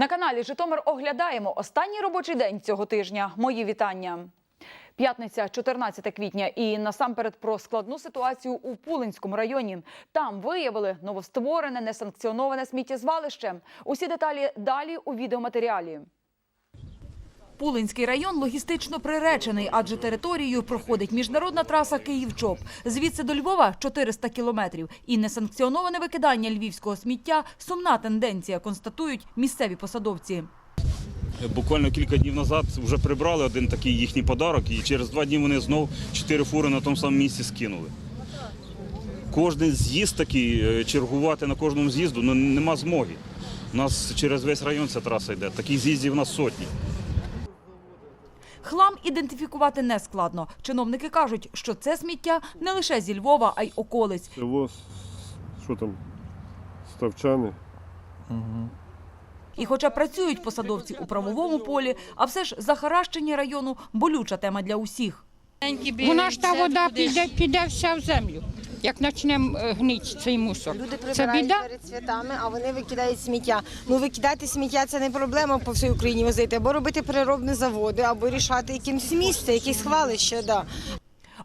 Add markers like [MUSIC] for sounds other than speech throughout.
На каналі Житомир оглядаємо останній робочий день цього тижня. Мої вітання. П'ятниця, 14 квітня, і насамперед про складну ситуацію у Пулинському районі. Там виявили новостворене несанкціоноване сміттєзвалище. Усі деталі далі у відеоматеріалі. Пулинський район логістично приречений, адже територією проходить міжнародна траса Київ-Чоп. Звідси до Львова 400 кілометрів. І несанкціоноване викидання львівського сміття – сумна тенденція, констатують місцеві посадовці. Буквально кілька днів назад вже прибрали один такий їхній подарок, і через два дні вони знов чотири фури на тому самому місці скинули. Кожен з'їзд такий, е, чергувати на кожному з'їзду, ну нема змоги. У нас через весь район ця траса йде. Таких з'їздів у нас сотні. Хлам ідентифікувати не складно. Чиновники кажуть, що це сміття не лише зі Львова, а й околиць. Село, що там, ставчани. І хоча працюють посадовці у правовому полі, а все ж захаращення району – болюча тема для усіх. Вона ж та вода піде, піде вся в землю. Як почнемо гнити цей мусор. Люди Це біда. перед святами, а вони викидають сміття. Ну викидати сміття це не проблема по всій Україні возити, або робити переробні заводи, або рішати якимось місце, якесь хвалище. Да.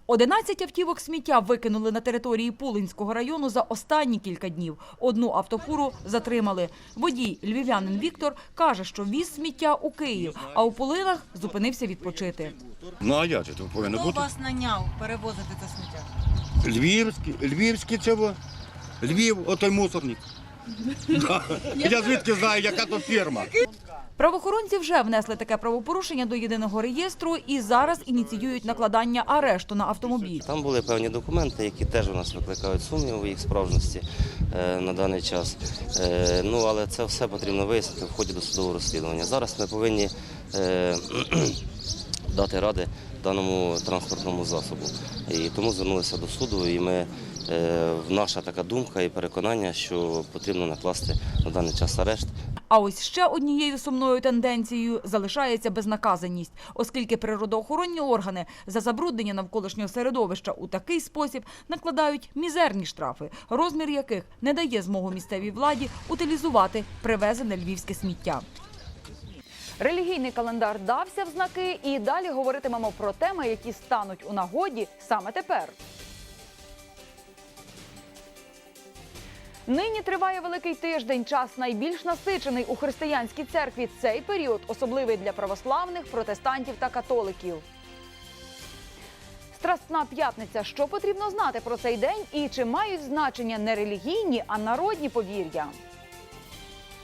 11 автівок сміття викинули на території Пулинського району за останні кілька днів. Одну автофуру затримали. Водій, львів'янин Віктор, каже, що віз сміття у Київ, а у Пулинах зупинився відпочити. Ну а як же це повинно Хто вас наняв перевозити це сміття? Львівський, львівський це во. Львів, отой мусорник. Я звідки знаю, яка то фірма. Правоохоронці вже внесли таке правопорушення до єдиного реєстру і зараз ініціюють накладання арешту на автомобіль. Там були певні документи, які теж у нас викликають сумніви їх справжності е, на даний час. Е, ну, але це все потрібно вияснити в ході досудового розслідування. Зараз ми повинні е, [CLEARS THROAT] дати ради даному транспортному засобу. І тому звернулися до суду, і ми, е, наша така думка і переконання, що потрібно накласти на даний час арешт. А ось ще однією сумною тенденцією залишається безнаказаність, оскільки природоохоронні органи за забруднення навколишнього середовища у такий спосіб накладають мізерні штрафи, розмір яких не дає змогу місцевій владі утилізувати привезене львівське сміття. Релігійний календар дався в знаки, і далі говоритимемо про теми, які стануть у нагоді саме тепер. Нині триває великий тиждень, час найбільш насичений у християнській церкві. Цей період особливий для православних, протестантів та католиків. Страстна п'ятниця. Що потрібно знати про цей день і чи мають значення не релігійні, а народні повір'я?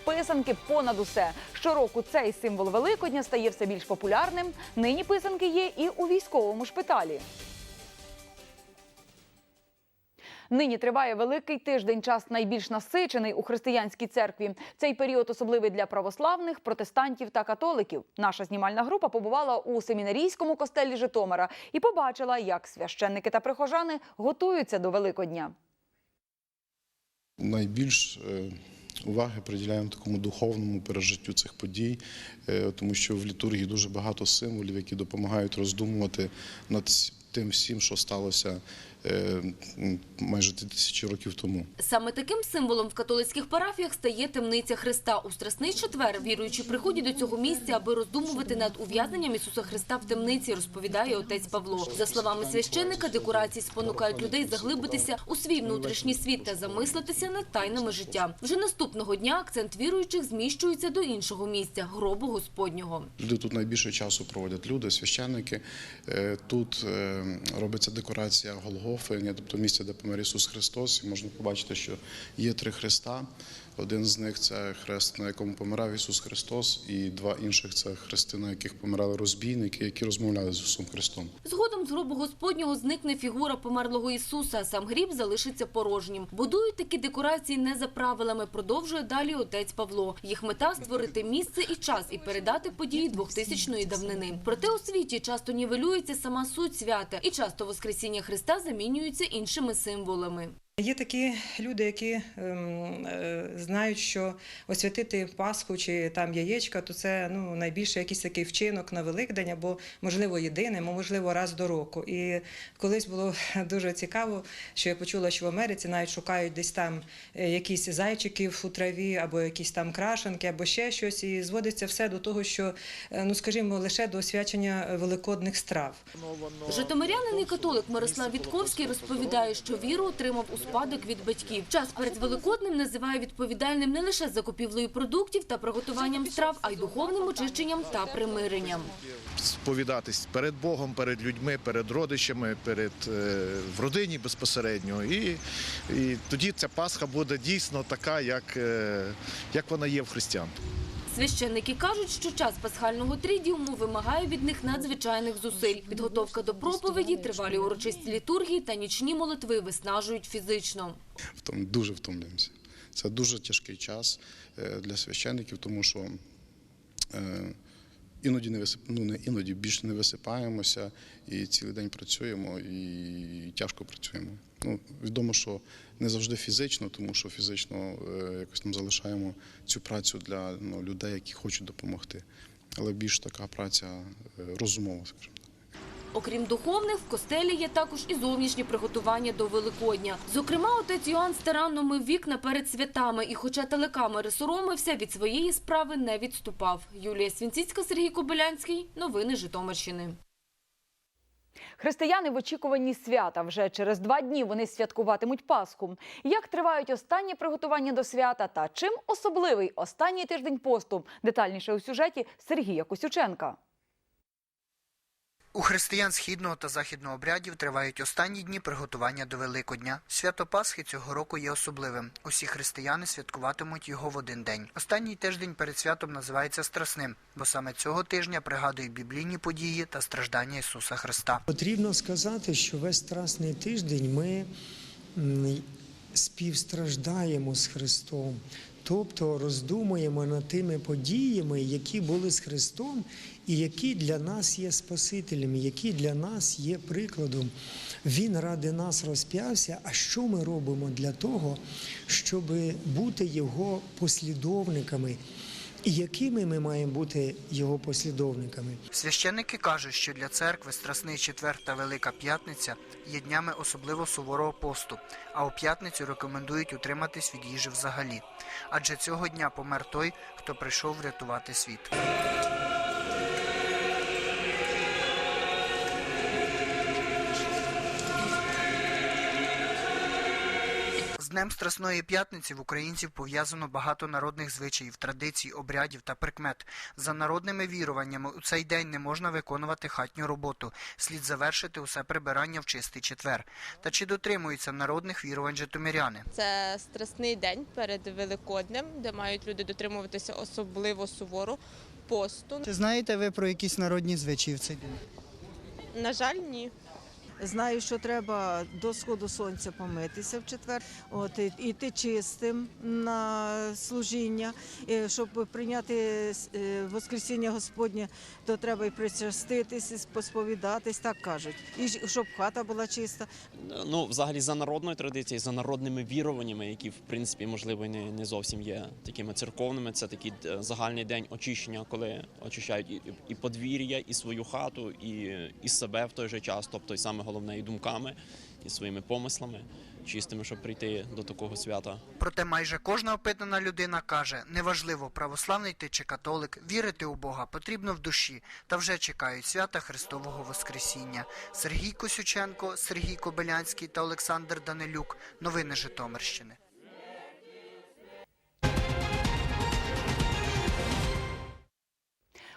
Писанки понад усе. Щороку цей символ Великодня стає все більш популярним. Нині писанки є і у військовому шпиталі. Нині триває великий тиждень, час найбільш насичений у християнській церкві. Цей період особливий для православних, протестантів та католиків. Наша знімальна група побувала у семінарійському костелі Житомира і побачила, як священники та прихожани готуються до Великодня. найбільш е, уваги приділяємо такому духовному пережиттю цих подій, е, тому що в літургії дуже багато символів, які допомагають роздумувати над тим всім, що сталося майже тисячі років тому. Саме таким символом в католицьких парафіях стає темниця Христа. У Страсний четвер віруючі приходять до цього місця, аби роздумувати над ув'язненням Ісуса Христа в темниці, розповідає отець Павло. За словами священника, декорації спонукають людей заглибитися у свій внутрішній світ та замислитися над тайнами життя. Вже наступного дня акцент віруючих зміщується до іншого місця гробу Господнього. Люди тут найбільше часу проводять люди, священники. Е, Тут е, робиться декорація Голгофи, тобто місце, де помер Ісус Христос. І можна побачити, що є три хреста. Один з них це хрест, на якому помирав Ісус Христос, і два інших це хрести, на яких помирали розбійники, які розмовляли з Ісусом Христом. Згодом з гробу Господнього зникне фігура померлого Ісуса, сам гріб залишиться порожнім. Будують такі декорації не за правилами, продовжує далі отець Павло. Їх мета – створити місце і час і передати події 2000-ї давнини. Проте у світі часто нівелюється сама суть свята, і часто Воскресіння Христа замінюється іншими символами. Є такі люди, які ем, е, знають, що освятити Пасху чи там яєчка, то це ну найбільше якийсь такий вчинок на Великдень, або можливо єдиним, можливо раз до року. І колись було [LAUGHS] дуже цікаво, що я почула, що в Америці навіть шукають десь там е, якісь зайчиків у траві, або якісь там крашенки, або ще щось, і зводиться все до того, що е, ну скажімо, лише до освячення великодних страв. Житомирянин і католик Мирослав Вітковський розповідає, що віру отримав у спадок від батьків. Час перед Великоднем називає відповідальним не лише за купівлею продуктів та приготуванням страв, а й духовним очищенням та примиренням. сповідатись перед Богом, перед людьми, перед родичами, перед е, в родині безпосередньо. І, і тоді ця Пасха буде дійсно така, як, е, як вона є в християн. Священники кажуть, що час пасхального трідіуму вимагає від них надзвичайних зусиль. Підготовка до проповіді, тривалі урочисті літургії та нічні молитви виснажують фізично. Втом- дуже втомлюємося. Це дуже тяжкий час е, для священників, тому що е, іноді не висип... ну, не іноді більше не висипаємося і цілий день працюємо і тяжко працюємо. Ну, відомо, що не завжди фізично, тому що фізично е, якось там залишаємо цю працю для ну, людей, які хочуть допомогти. Але більш така праця е, розумова, скажімо. Окрім духовних, в костелі є також і зовнішні приготування до Великодня. Зокрема, отець Йоанн старанно мив вікна перед святами, і хоча телекамери соромився, від своєї справи не відступав. Юлія Свінціцька, Сергій Кобилянський. Новини Житомирщини. Християни в очікуванні свята. Вже через два дні вони святкуватимуть Пасху. Як тривають останні приготування до свята та чим особливий останній тиждень посту? Детальніше у сюжеті Сергія Косюченка. У християн східного та західного обрядів тривають останні дні приготування до Великодня. Свято Пасхи цього року є особливим. Усі християни святкуватимуть його в один день. Останній тиждень перед святом називається Страсним, бо саме цього тижня пригадують біблійні події та страждання Ісуса Христа. Потрібно сказати, що весь страсний тиждень ми співстраждаємо з Христом, тобто роздумуємо над тими подіями, які були з Христом, і які для нас є Спасителем, які для нас є прикладом. Він ради нас розп'явся. А що ми робимо для того, щоб бути Його послідовниками? І якими ми маємо бути його послідовниками? Священники кажуть, що для церкви Страсний четвер та Велика П'ятниця є днями особливо суворого посту, а у п'ятницю рекомендують утриматись від їжі взагалі. Адже цього дня помер той, хто прийшов врятувати світ. Днем Страсної п'ятниці в українців пов'язано багато народних звичаїв, традицій, обрядів та прикмет. За народними віруваннями у цей день не можна виконувати хатню роботу. Слід завершити усе прибирання в чистий четвер. Та чи дотримуються народних вірувань житомиряни? Це страсний день перед Великоднем, де мають люди дотримуватися особливо суворо посту. Чи знаєте ви про якісь народні звичаї в цей день? На жаль, ні. Знаю, що треба до сходу сонця помитися в четвер, от іти чистим на служіння, щоб прийняти е, Воскресіння Господнє, то треба і причаститись, і посповідатись, так кажуть. І щоб хата була чиста. Ну, взагалі, за народною традицією, за народними віруваннями, які в принципі можливо не, не зовсім є такими церковними. Це такий е, загальний день очищення, коли очищають і, і подвір'я, і свою хату, і, і себе в той же час, тобто і саме головне і думками, і своїми помислами, чистими, щоб прийти до такого свята. Проте майже кожна опитана людина каже: неважливо, православний ти чи католик, вірити у Бога потрібно в душі, та вже чекають свята Христового Воскресіння. Сергій Косюченко, Сергій Кобилянський та Олександр Данилюк. Новини Житомирщини.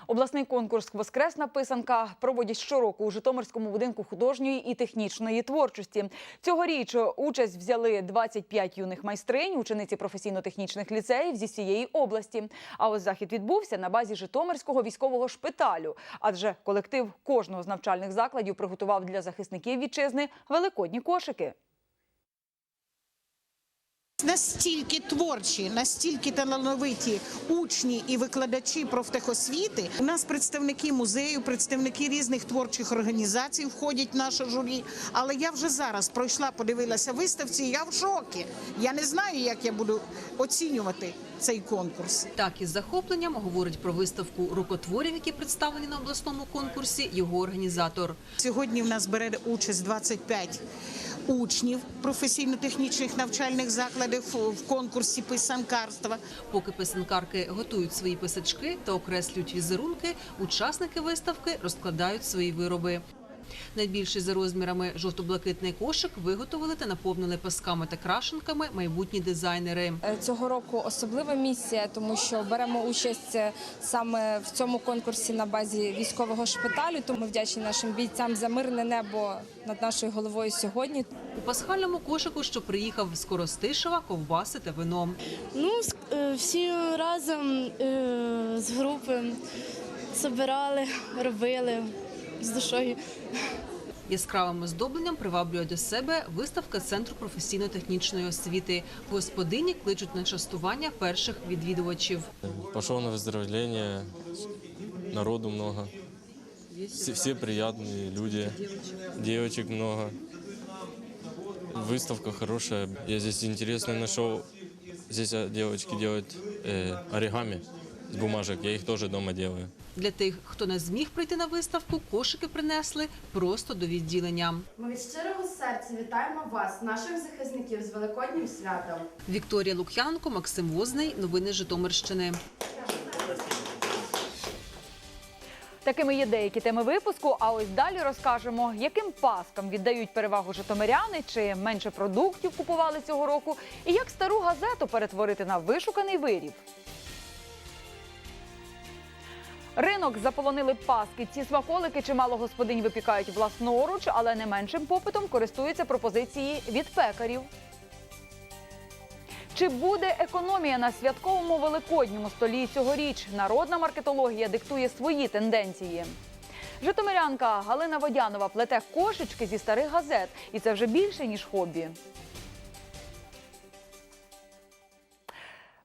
Обласний конкурс Воскресна писанка проводять щороку у Житомирському будинку художньої і технічної творчості. Цьогоріч участь взяли 25 юних майстринь, учениці професійно-технічних ліцеїв зі всієї області. А ось захід відбувся на базі Житомирського військового шпиталю, адже колектив кожного з навчальних закладів приготував для захисників вітчизни великодні кошики. Настільки творчі, настільки талановиті учні і викладачі профтехосвіти. У нас представники музею, представники різних творчих організацій входять в наше журі. Але я вже зараз пройшла, подивилася виставці. і Я в шокі. Я не знаю, як я буду оцінювати цей конкурс. Так із захопленням говорить про виставку рукотворів, які представлені на обласному конкурсі, його організатор. Сьогодні в нас бере участь 25 учнів професійно-технічних навчальних закладів в конкурсі писанкарства. Поки писанкарки готують свої писачки та окреслюють візерунки, учасники виставки розкладають свої вироби. Найбільший за розмірами жовто-блакитний кошик виготовили та наповнили пасками та крашенками майбутні дизайнери. Е, Цього року особлива місія, тому що беремо участь е, саме в цьому конкурсі на базі військового шпиталю. Тому вдячні нашим бійцям за мирне небо над нашою головою сьогодні. У пасхальному кошику, що приїхав з Коростишева, ковбаси та вино. Ну, с- е, всі разом з групи збирали, робили з душою. Яскравим оздобленням приваблює до себе виставка Центру професійно-технічної освіти. Господині кличуть на частування перших відвідувачів. Пошел на выздоровление, народу много. Все, все приятные люди, девочек много. Выставка хорошая. Я здесь интересно нашел. Здесь а, девочки делают э, оригами с бумажек. Я их тоже дома делаю. Для тих, хто не зміг прийти на виставку, кошики принесли просто до відділення. Ми від щирого серця вітаємо вас, наших захисників, з Великоднім святом. Вікторія Лук'янко, Максим Возний. Новини Житомирщини. Такими є деякі теми випуску. А ось далі розкажемо, яким паскам віддають перевагу житомиряни, чи менше продуктів купували цього року, і як стару газету перетворити на вишуканий виріб. Ринок заполонили паски. Ці смаколики чимало господинь випікають власноруч, але не меншим попитом користуються пропозиції від пекарів. Чи буде економія на святковому великодньому столі цьогоріч? Народна маркетологія диктує свої тенденції. Житомирянка Галина Водянова плете кошечки зі старих газет, і це вже більше ніж хобі.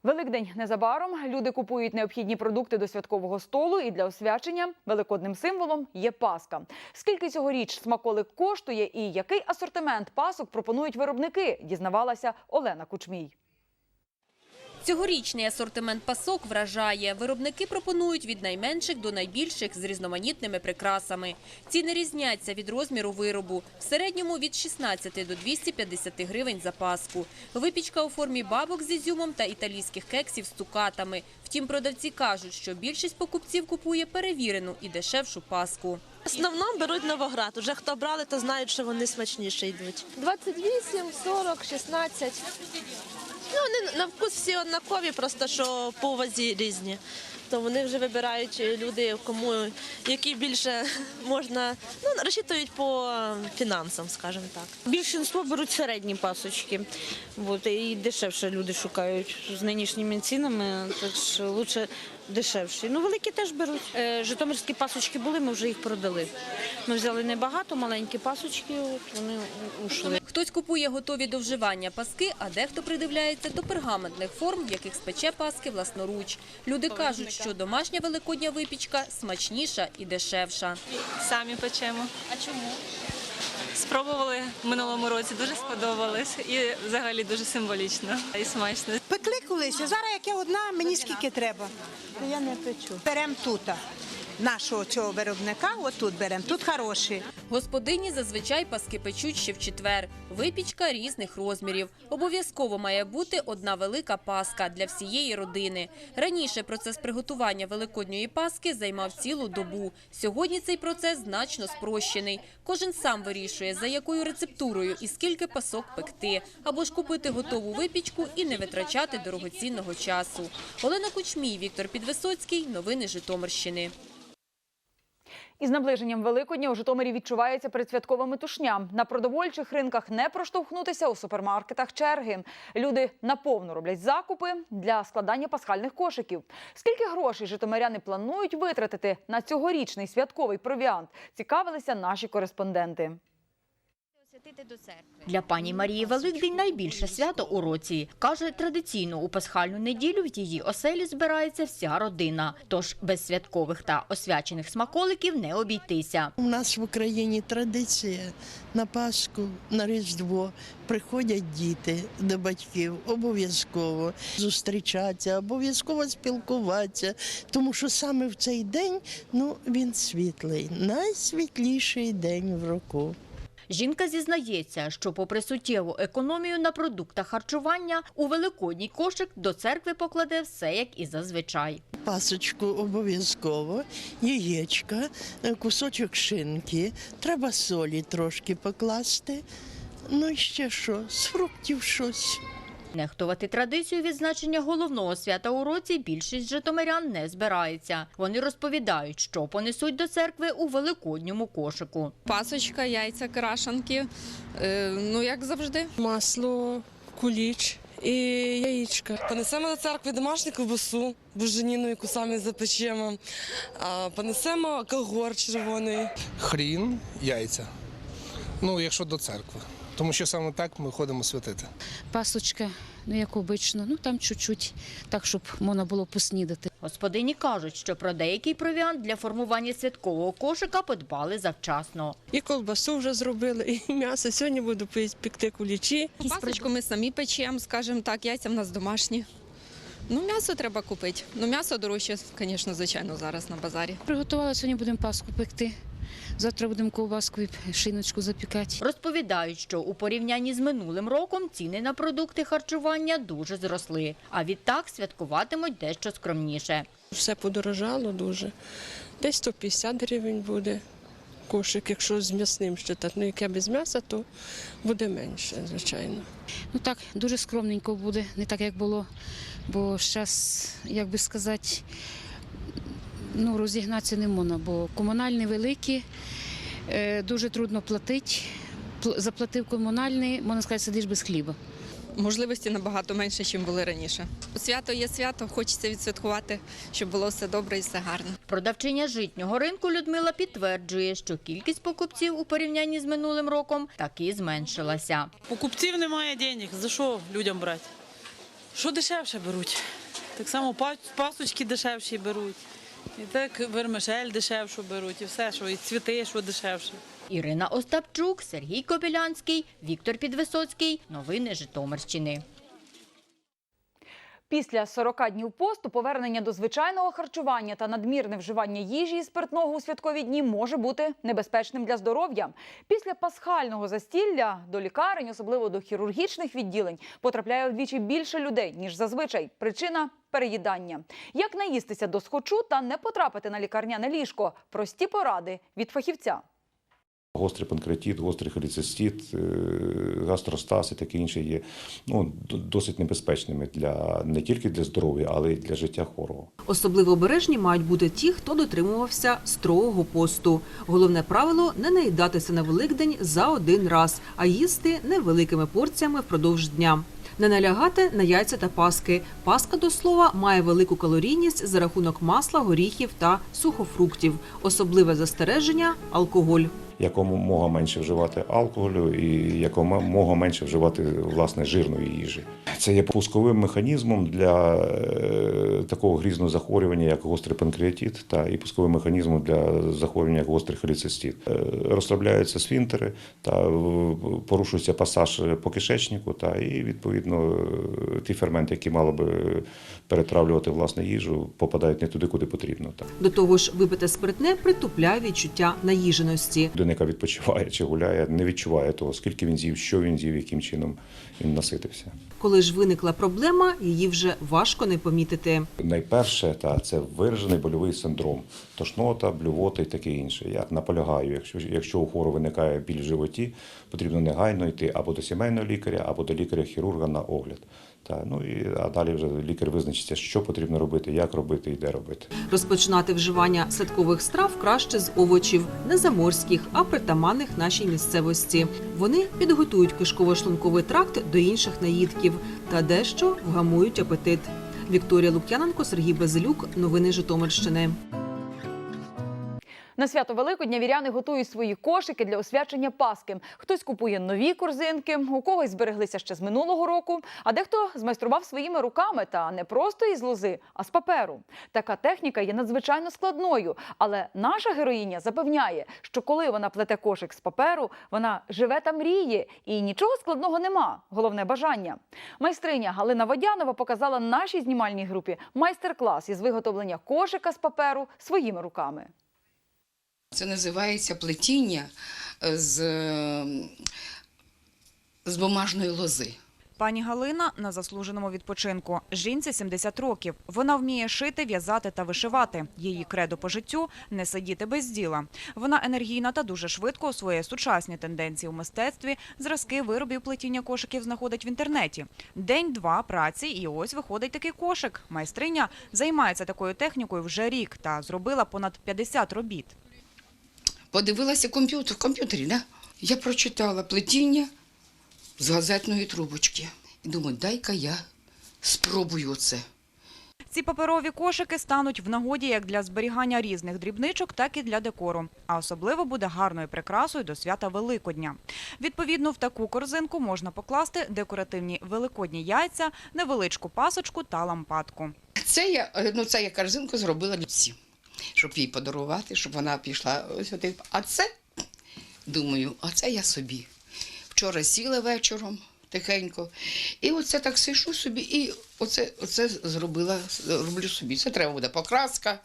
Великдень незабаром люди купують необхідні продукти до святкового столу, і для освячення великодним символом є паска. Скільки цьогоріч смаколик коштує і який асортимент пасок пропонують виробники? Дізнавалася Олена Кучмій. Цьогорічний асортимент пасок вражає. Виробники пропонують від найменших до найбільших з різноманітними прикрасами. Ціни різняться від розміру виробу. В середньому від 16 до 250 гривень за паску. Випічка у формі бабок з ізюмом та італійських кексів з цукатами. Втім, продавці кажуть, що більшість покупців купує перевірену і дешевшу паску. В основному беруть Новоград. Уже хто брали, то знають, що вони смачніше йдуть. 28, 40, 16. Ну, вони на вкус всі однакові, просто що по вазі різні. То вони вже вибирають люди, кому які більше [LAUGHS] можна, ну, розчитують по фінансам, скажімо так. Більшинство беруть середні пасочки, от, і дешевше люди шукають з нинішніми цінами, так що лучше дешевші. Ну, великі теж беруть. Е, Житомирські пасочки були, ми вже їх продали. Ми взяли небагато, маленькі пасочки, от вони ушли. Хтось купує готові до вживання паски, а дехто придивляється до пергаментних форм, в яких спече паски власноруч. Люди кажуть, що домашня великодня випічка смачніша і дешевша. Самі печемо. А чому? Спробували в минулому році, дуже сподобалось і взагалі дуже символічно і смачно. Пекли колись, а зараз як я одна, мені скільки треба. Я не печу. Беремо тут нашого цього виробника, отут беремо, тут хороші. Господині зазвичай паски печуть ще в четвер. Випічка різних розмірів. Обов'язково має бути одна велика паска для всієї родини. Раніше процес приготування великодньої паски займав цілу добу. Сьогодні цей процес значно спрощений. Кожен сам вирішує, за якою рецептурою і скільки пасок пекти, або ж купити готову випічку і не витрачати дорогоцінного часу. Олена Кучмій, Віктор Підвисоцький. Новини Житомирщини. Із наближенням Великодня у Житомирі відчувається передсвяткова метушня. На продовольчих ринках не проштовхнутися у супермаркетах черги. Люди наповну роблять закупи для складання пасхальних кошиків. Скільки грошей житомиряни планують витратити на цьогорічний святковий провіант? Цікавилися наші кореспонденти. Для пані Марії Великдень найбільше свято у році. Каже, традиційно у пасхальну неділю в її оселі збирається вся родина. Тож без святкових та освячених смаколиків не обійтися. У нас в Україні традиція на Пасху, на Різдво приходять діти до батьків обов'язково зустрічатися, обов'язково спілкуватися, тому що саме в цей день ну, він світлий, найсвітліший день в року. Жінка зізнається, що попри суттєву економію на продуктах харчування, у великодній кошик до церкви покладе все, як і зазвичай. Пасочку обов'язково, яєчка, е, кусочок шинки, треба солі трошки покласти. Ну і ще що, з фруктів щось. Нехтувати традицію відзначення головного свята у році більшість житомирян не збирається. Вони розповідають, що понесуть до церкви у великодньому кошику. Пасочка, яйця, крашанки, е, ну як завжди. Масло, куліч і яєчка. Понесемо до церкви домашню ковбасу, буженіну, яку самі запечемо. А, Понесемо колгор червоний. Хрін, яйця. Ну, якщо до церкви. Тому що саме так ми ходимо святити. Пасочка, ну як обично, ну там чуть-чуть, так, щоб можна було поснідати. Господині кажуть, що про деякий провіант для формування святкового кошика подбали завчасно. І колбасу вже зробили, і м'ясо. Сьогодні буду пекти кулічі. Пасочку ми самі печемо, скажімо так, яйця в нас домашні. Ну, м'ясо треба купити. Ну, м'ясо дорожче, звісно, звичайно, зараз на базарі. Приготували, сьогодні будемо паску пекти. Завтра будемо ковбаску і шиночку запікати. Розповідають, що у порівнянні з минулим роком ціни на продукти харчування дуже зросли. А відтак святкуватимуть дещо скромніше. Все подорожало дуже. Десь 150 гривень буде кошик, якщо з м'ясним щитати. Ну, яке без м'яса, то буде менше, звичайно. Ну так, дуже скромненько буде, не так як було. Бо зараз, як би сказати, ну, розігнатися не можна, бо комунальні великі, е, дуже трудно платити. Заплатив комунальний, можна сказати, сидиш без хліба. Можливості набагато менше, ніж були раніше. Свято є свято, хочеться відсвяткувати, щоб було все добре і все гарно. Продавчиня житнього ринку Людмила підтверджує, що кількість покупців у порівнянні з минулим роком таки зменшилася. Покупців немає денег. За що людям брати? Що дешевше беруть? Так само пасочки дешевші беруть. І так вермишель дешевшу беруть, і все, що і цвіти, що дешевше. Ірина Остапчук, Сергій Кобилянський, Віктор Підвисоцький. Новини Житомирщини. Після 40 днів посту повернення до звичайного харчування та надмірне вживання їжі і спиртного у святкові дні може бути небезпечним для здоров'я. Після пасхального застілля до лікарень, особливо до хірургічних відділень, потрапляє вдвічі більше людей ніж зазвичай. Причина переїдання. Як наїстися до схочу та не потрапити на лікарняне ліжко? Прості поради від фахівця. Гострий панкреатит, гострий холецистит, е, гастростаз і таке інше є ну, досить небезпечними для не тільки для здоров'я, але й для життя хворого. Особливо обережні мають бути ті, хто дотримувався строгого посту. Головне правило не наїдатися на Великдень за один раз, а їсти невеликими порціями впродовж дня. Не налягати на яйця та паски. Паска, до слова, має велику калорійність за рахунок масла, горіхів та сухофруктів. Особливе застереження алкоголь. Якомога менше вживати алкоголю і якомога менше вживати власне жирної їжі. Це є пусковим механізмом для е, такого грізного захворювання, як гострий панкреатит, та і пусковим механізмом для захворювання, як гострий холецистит. Е, Розслабляються сфінктери та порушується пасаж по кишечнику, та і відповідно е, ті ферменти, які мали би перетравлювати власне їжу, попадають не туди, куди потрібно. До того ж, випите спиртне притупляє відчуття наїженості. Людина, яка відпочиває чи гуляє, не відчуває того, скільки він з'їв, що він з'їв, яким чином він наситився. Коли ж виникла проблема, її вже важко не помітити. Найперше, та це виражений больовий синдром, тошнота, блювота і таке інше. Я наполягаю, якщо якщо у хворого виникає біль в животі, потрібно негайно йти або до сімейного лікаря, або до лікаря-хірурга на огляд. Та ну і а далі вже лікар визначиться, що потрібно робити, як робити і де робити. Розпочинати вживання святкових страв краще з овочів, не заморських, а притаманних нашій місцевості. Вони підготують кишково-шлунковий тракт до інших наїдків та дещо вгамують апетит. Вікторія Лук'яненко, Сергій Базилюк. Новини Житомирщини. На свято Великодня віряни готують свої кошики для освячення Паски. Хтось купує нові корзинки, у когось збереглися ще з минулого року, а дехто змайстрував своїми руками та не просто із лози, а з паперу. Така техніка є надзвичайно складною, але наша героїня запевняє, що коли вона плете кошик з паперу, вона живе та мріє, і нічого складного нема. Головне бажання. Майстриня Галина Водянова показала нашій знімальній групі майстер-клас із виготовлення кошика з паперу своїми руками. Це називається плетіння е, з, е, з бумажної лози. Пані Галина на заслуженому відпочинку. Жінці 70 років. Вона вміє шити, в'язати та вишивати. Її кредо по життю – не сидіти без діла. Вона енергійна та дуже швидко освоює сучасні тенденції у мистецтві. Зразки виробів плетіння кошиків знаходить в інтернеті. День-два праці і ось виходить такий кошик. Майстриня займається такою технікою вже рік та зробила понад 50 робіт. Подивилася комп'ютер в комп'ютері, да? я прочитала плетіння з газетної трубочки. І думаю, дай-ка я спробую це. Ці паперові кошики стануть в нагоді як для зберігання різних дрібничок, так і для декору. А особливо буде гарною прикрасою до свята Великодня. Відповідно, в таку корзинку можна покласти декоративні великодні яйця, невеличку пасочку та лампадку. Це я, е, ну, це я корзинку зробила для всіх, щоб їй подарувати, щоб вона пішла сюди. А це, думаю, а це я собі. Вчора сіла вечором тихенько, і оце так сишу собі, і оце, оце зробила, роблю собі. Це треба буде покраска,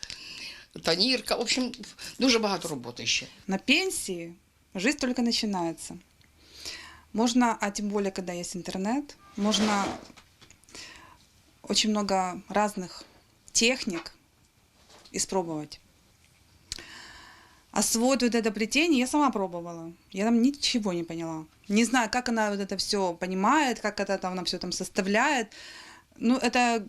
танірка. В общем, дуже багато роботи ще. На пенсии жизнь только начинается. Можно, а тем более, когда есть интернет, можно очень много разных техник испробовать. Освоить вот это плетение я сама пробовала. Я там ничего не поняла. Не знаю, как она вот это все понимает, как это там, она все там составляет. Ну, это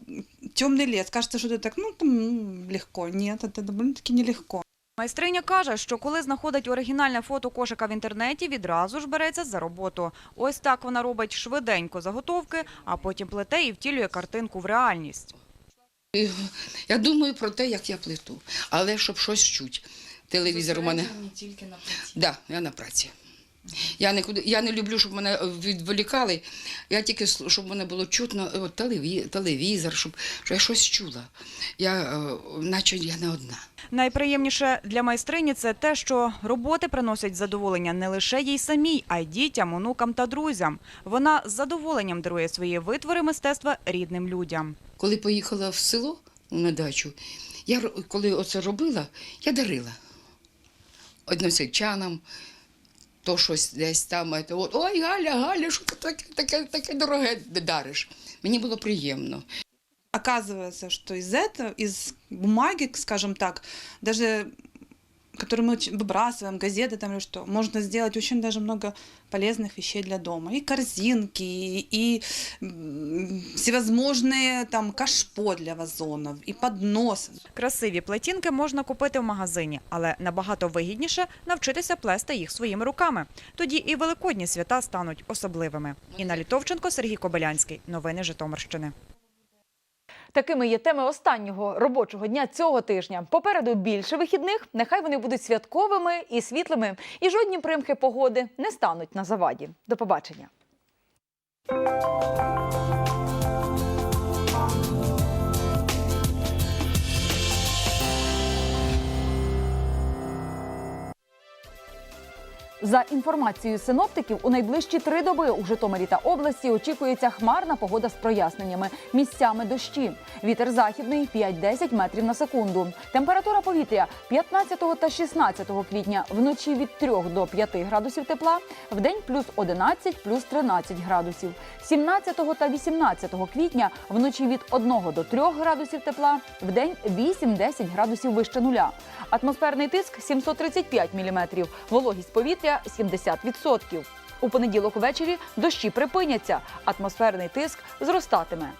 темный лес. Кажется, что это так, ну, там ну, легко. Нет, это довольно-таки нелегко. Майстриня каже, що коли знаходить оригінальне фото кошика в інтернеті, відразу ж береться за роботу. Ось так вона робить швиденько заготовки, а потім плете і втілює картинку в реальність. Я думаю про те, як я плету, але щоб щось чуть. Телевізор у мене. тільки на Да, я на праці. Я не, я не люблю, щоб мене відволікали. Я тільки щоб мене було чутно е, от, телевізор, щоб, щоб я щось чула. Я, е, наче я не одна. Найприємніше для майстрині це те, що роботи приносять задоволення не лише їй самій, а й дітям, онукам та друзям. Вона з задоволенням дарує свої витвори мистецтва рідним людям. Коли поїхала в село на дачу, я коли оце робила, я дарила односельчанам, то щось десь там. то От, Ой, Галя, Галя, що ти таке, таке, таке дороге дариш? Мені було приємно. Оказывается, что из этого, из бумаги, скажем так, даже которые мы ч- выбрасываем, газеты там или что, можно сделать очень даже много полезных вещей для дома. И корзинки, и, и м, всевозможные там кашпо для вазонов, и поднос. Красиві плетінки можна купити в магазині, але набагато вигідніше навчитися плести їх своїми руками. Тоді і великодні свята стануть особливими. Інна Літовченко, Сергій Кобилянський. Новини Житомирщини. Такими є теми останнього робочого дня цього тижня. Попереду більше вихідних. Нехай вони будуть святковими і світлими, і жодні примхи погоди не стануть на заваді. До побачення. За інформацією синоптиків, у найближчі три доби у Житомирі та області очікується хмарна погода з проясненнями. Місцями дощі. Вітер західний 5-10 метрів на секунду. Температура повітря 15 та 16 квітня вночі від 3 до 5 градусів тепла, вдень плюс 11, плюс 13 градусів. 17 та 18 квітня вночі від 1 до 3 градусів тепла, вдень 8-10 градусів вище нуля. Атмосферний тиск 735 міліметрів, вологість повітря 70%. У понеділок ввечері дощі припиняться, атмосферний тиск зростатиме.